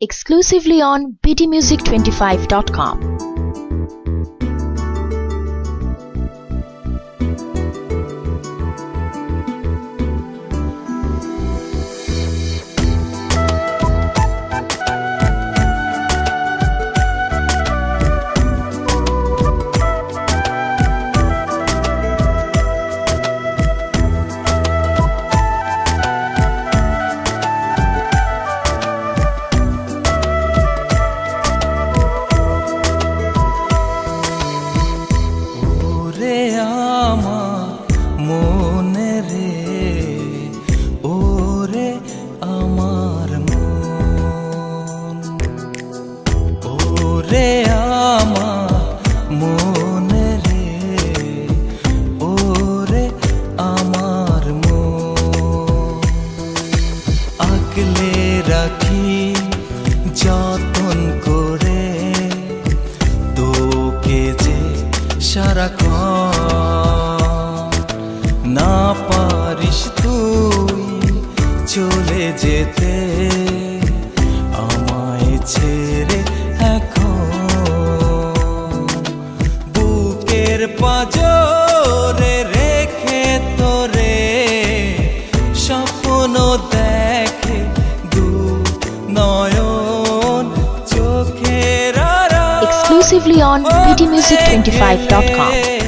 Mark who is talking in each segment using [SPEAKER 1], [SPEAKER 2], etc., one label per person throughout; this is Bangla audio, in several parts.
[SPEAKER 1] exclusively on bdmusic25.com.
[SPEAKER 2] তোকে যে সারাক্ষণ। না পারিস তুই চলে যেতে।
[SPEAKER 1] Exclusively on bdmusic25.com.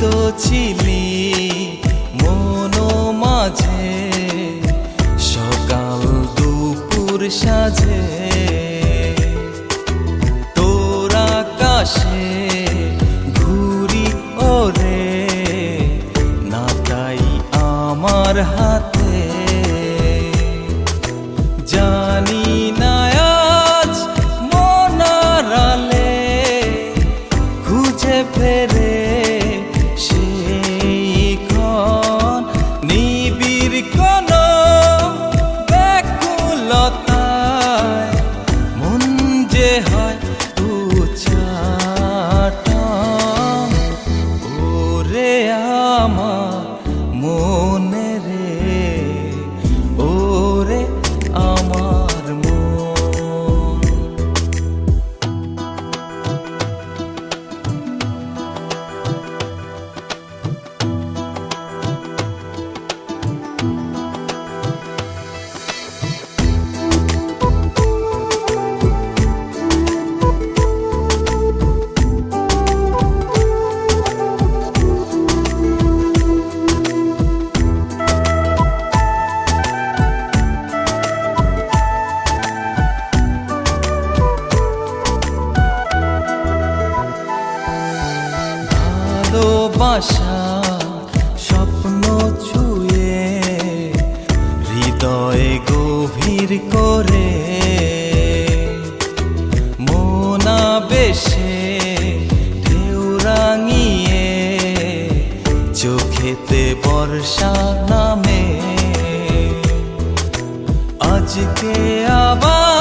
[SPEAKER 2] তো ছিলি মনো মাঝে, সকাল দুপুর সাজে। তোর আকাশে ঘুরি ওরে, না তাই আমার হাতে। জানি ভালোবাসা, স্বপ্ন ছুঁয়ে হৃদয়ে গভীর করে মোনা বেশে ঢেউ রাঙিয়ে চোখেতে বর্ষা নামে। আজকে আবার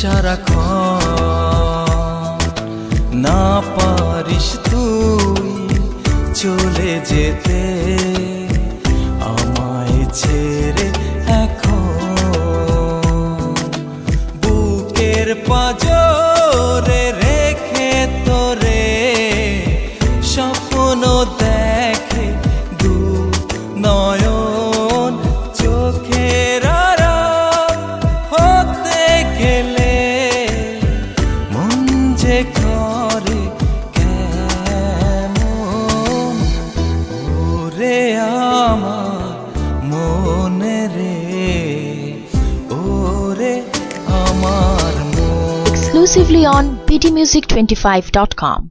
[SPEAKER 2] সারাক্ষণ না পারিস তুই চলে যেতে।
[SPEAKER 1] Exclusively on bdmusic25.com.